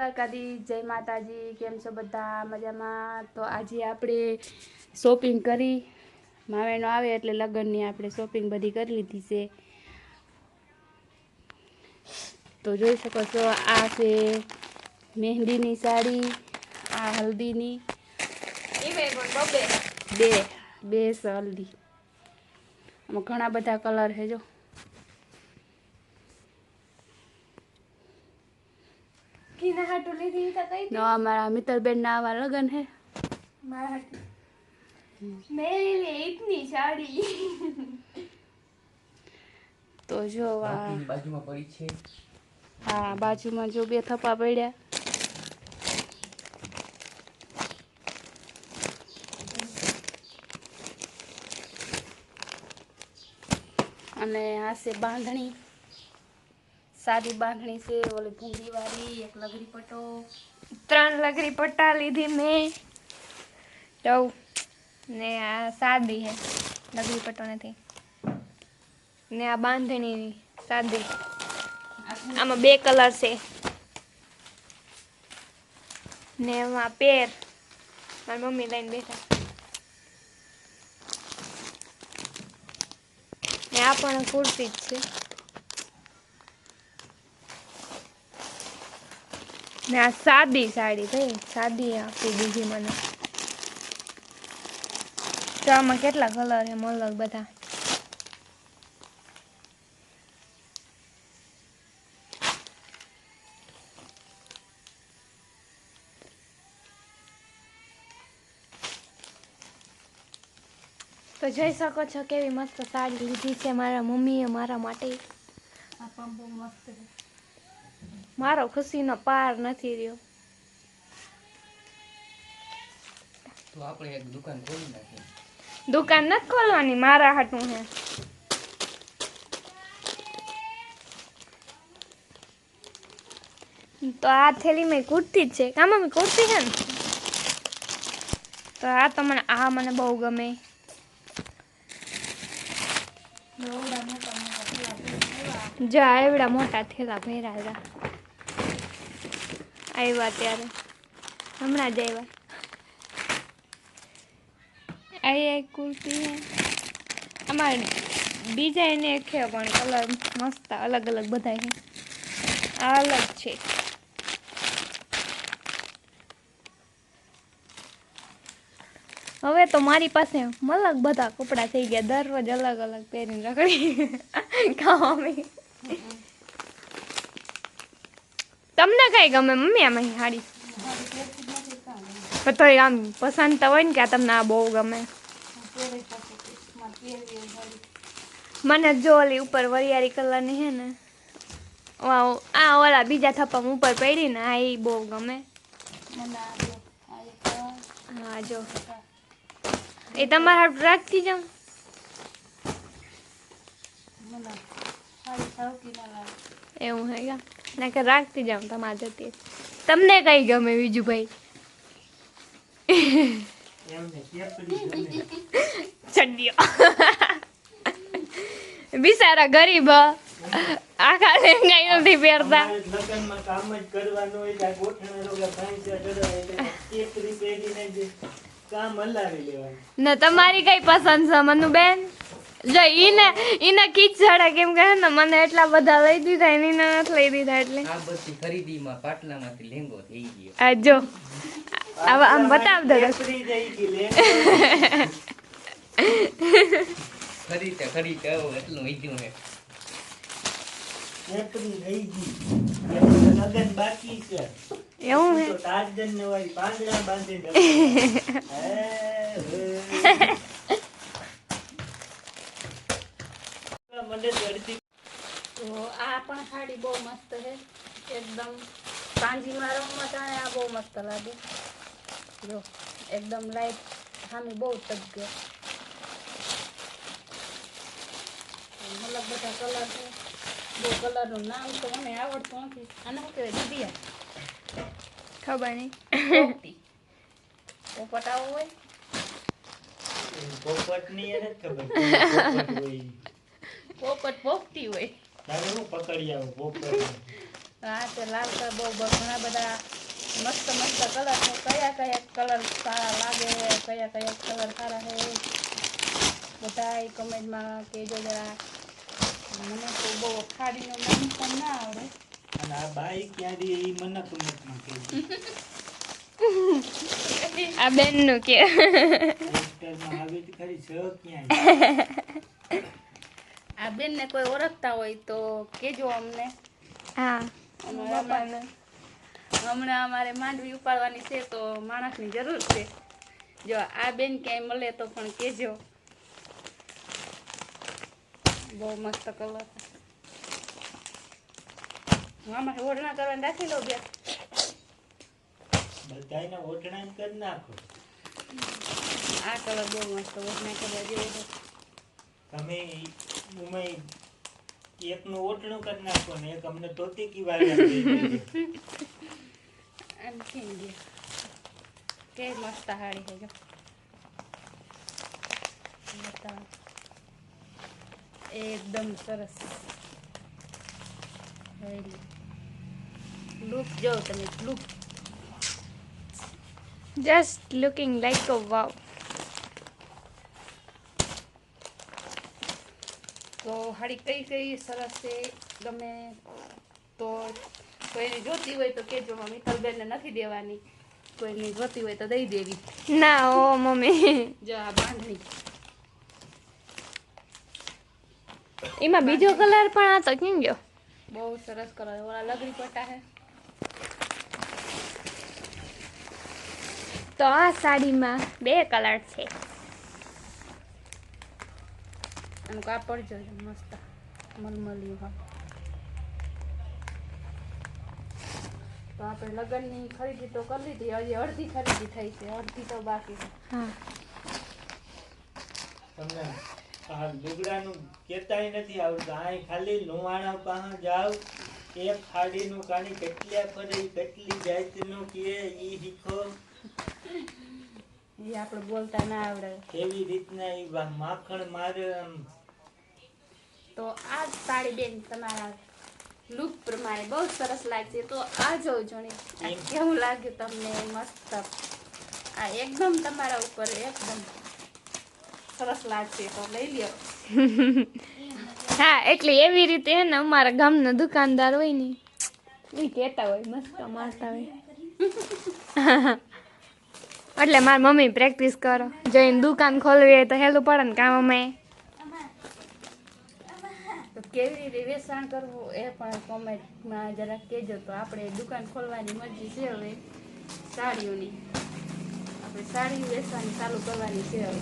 દ્વારકાધી જય માતાજી, કેમ છો બધા? મજામાં? તો આજે આપણે શોપિંગ કરી. માવેનો આવે એટલે લગ્નની આપણે શોપિંગ બધી કરી લીધી છે. તો જોઈ શકો છો, આ છે મહેંદીની સાડી, આ હલ્દીની. બે બે હલ્દી. આમાં ઘણા બધા કલર છે જો. કિના હાટુ લીધી તો કઈ નો અમારા મિત્તલબેન ના આવા લગન હે. મારા હાટુ. મેરી લે ઇતની સાડી. તો જો આ બાજુમાં પડી છે. હા બાજુમાં જો બે થપ્પા પડ્યા. અને આ છે બાંધણી. સાદી બાંધણી છે, ઓલી ભૂંગી વાળી, એક લગડી પટો, ત્રણ લગરી પટ્ટા લીધી મેં. તો ને આ સાદી હે લગરી પટ્ટો નથી ને આ બાંધણી સાદી. આમાં બે કલર છે. ને એમાં પેર. મારી મમ્મી લઈને બેઠા. ને આ પણ કુર્તી જ છે. ને આ સાદી સાડી થઈ સાદી આપી દીધી મને. તો આમાં કેટલા કલર એમ અલગ બધા? તો જોઈ શકો છો કેવી મસ્ત સાડી લીધી છે મારા મમ્મીએ મારા માટે. આ પંપો મસ્ત મારો ખુશીનો પાર નથી રહ્યો. તો આપણે એક દુકાન ખોલી નાખીએ. દુકાન નથી ખોલવાની મારા હાટું હે. તો આ થેલી મેં કુર્તી જ છે. કામ મેં કુર્તી છે ને? તો આ તો મને આ મને બહુ ગમે. જો એવડા મોટા થેલા ભેરા હતા આવ્યા ત્યારે. હમણાં જ આવ્યા. આ એક કુર્તી આમાં ડિઝાઇન એક છે પણ કલર મસ્ત અલગ અલગ બધા છે આ અલગ છે. હવે તો મારી પાસે મલક બધા કપડાં થઈ ગયા. દરરોજ અલગ અલગ પહેરીને રખડી. કામી તમને કઈ ગમે? મમ્મી આમાં સાડી પણ તોય આમ પસંદ તો હોય ને કે તમને આ બહુ ગમે. મને જો ઓલી ઉપર વરિયાળી કલરની છે ને આ ઓલા બીજા થપ્પા ઉપર પડી ને, આ એ બહુ ગમે. હા, જો. એ તમારા રાખતી જાઉં? એવું હે કા? ના કે રાખતી જાઉં તમારે જતી તમને કઈ ગમે બીજું ભાઈ? ચડ્યો બિચારા ગરીબ. આખા લેંગાઈ નથી પહેરતા ને તમારી કઈ પસંદ છે મનુ બેન જો ઈને ઈને કીચ ચડે કેમ કે ને મને એટલા બધા લઈ દીધા એને નથી લઈ દીધા એટલે. આ બધી ખરીદીમાં પાટલામાંથી લેંગો થઈ ગયો. આ જો આમ આમ બતાવ દો કેસરી જઈ ગઈ લે ખરીદે ખરીદે આવો એટલું ઈજ્યું હે. કેસરી થઈ ગઈ. લગન બાકી છે. એવું હે તો તાજન ને વાળી બાંધડા બાંધીને. હે, હે. મને જડતી તો આ પણ સાડી બહુ મસ્ત છે. એકદમ કાંજીમાં રંગમાં જાણે આ બહુ મસ્ત લાગે. જો એકદમ લાઈટ સામે બહુ તગ્યો મતલબ બધા કલર છે. બહુ કલરનું નામ તો મને આવડતું નથી. આને શું કહેવાય? દીદી ખબર નહીં. પોપટ. આવો હોય? પોપટની એને ખબર. પોપટ પોપટ પોપટી હોય. તારે હું પકડી આવું તે બહુ બહુ ઘણા બધા મસ્ત મસ્ત કલર છે. કયા કયા કલર સારા લાગે કયા કયા કલર સારા છે? બધા કમેન્ટમાં કહેજો જરા. મને તો બહુ ખાડીનું નામ પણ ના આવડે. અને આ બાઈ ક્યાં મને કમેન્ટમાં કહેજો. આ બેનનું કે. આવી ખરી છે ક્યાંય આ બેનને કોઈ ઓળખતા હોય તો કેજો અમને. હા. અમારે હમણાં અમારે માંડવી ઉપાડવાની છે તો માણસની જરૂર છે. જો આ બેન ક્યાંય મળે તો પણ કેજો બહુ મસ્ત કલર. આમાં ઓઢણા કરવાની રાખી લો બે? ઓઢણા કરી નાખો. આ કલર બહુ મસ્ત ઓઢણા કરવા જેવો છે. તમે એકનું ઓટલું કરી નાખો ને એક અમને ધોતી કી વાર. આમ કેમ ગયા. કે મસ્ત હાડી છે જો. એકદમ સરસ. લુક જો તમે look just looking like a wow તો હાડી કઈ કઈ સરસ છે? ગમે તો કોઈને જોતી હોય તો કેજો મિત્તલબેનને નથી દેવાની. કોઈને જોતી હોય તો દઈ દેવી. ના ઓ મમ્મી. જો આ બાંધણી. એમાં બીજો કલર પણ આ તો કેમ ગયો? બહુ સરસ કલર. ઓલા લગડી પટ્ટા હે. તો આ સાડીમાં બે કલર છે. અને કાપડ જોજો મસ્ત મલમલિયું હા તો આપણે લગ્નની ખરીદી તો કરી લીધી હજી અડધી ખરીદી થઈ છે અડધી તો બાકી છે. તમને લુગડાનું કહેતાય નથી આવડતું. આ ખાલી લુવાણા પાસે જાવ એ ખાડીનું કાણી કેટલી ફરે કેટલી જાતનું કે ઈ શીખો. એ આપણે બોલતા ના આવડે. એવી રીતના એ માખણ મારે તો આ સાડી બેન તમારા લુક પ્રમાણે બહુ સરસ લાગશે. તો આ જોજો ને આ કેવું લાગ્યું તમને? મસ્ત. આ એકદમ તમારા ઉપર એકદમ સરસ લાગશે. તો લઈ લ્યો. હા એટલે એવી રીતે હે ને અમારા ગામના દુકાનદાર હોય ને એ કહેતા હોય મસ્ત મારતા હોય એટલે મારી મમ્મી પ્રેક્ટિસ કરો. જઈને દુકાન ખોલવી હોય તો હેલું પડે ને કામ અમે. તો કેવી રીતે વેચાણ કરવું એ પણ કોમેન્ટમાં જરા કહેજો. તો આપણે દુકાન ખોલવાની મરજી છે હવે સાડીઓની. આપણે સાડી વેચવાની ચાલુ કરવાની છે હવે.